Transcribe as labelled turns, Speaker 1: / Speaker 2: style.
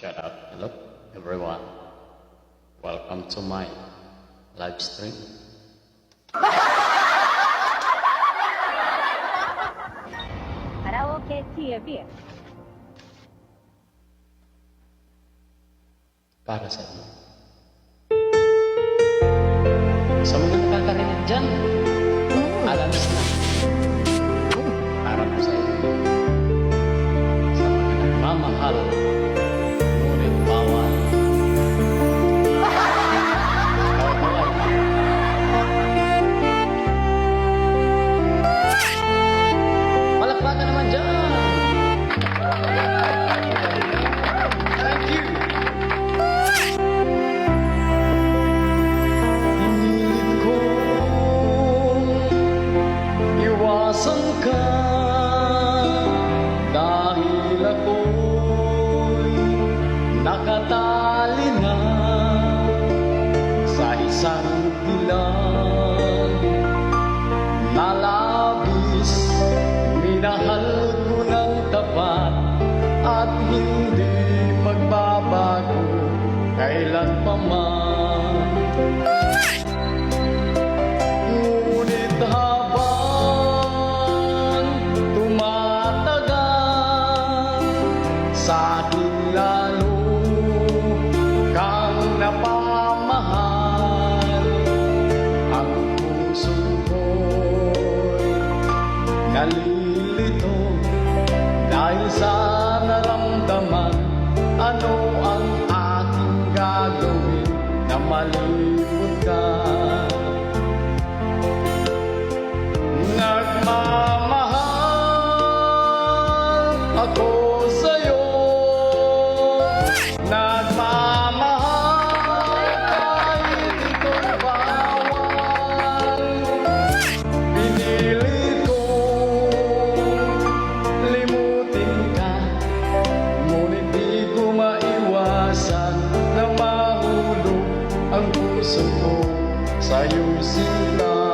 Speaker 1: Shut up. Hello, everyone. Welcome to my live stream.
Speaker 2: Karaoke TV.
Speaker 1: Para sa inyo. Sa mga nakakarinig dyan, alamis na. Para po sa inyo. Sa mga nagmamahal, ngunit nalilito dahil sa naramdaman ano ang aking gagawin na malibot ka 此路再有新的。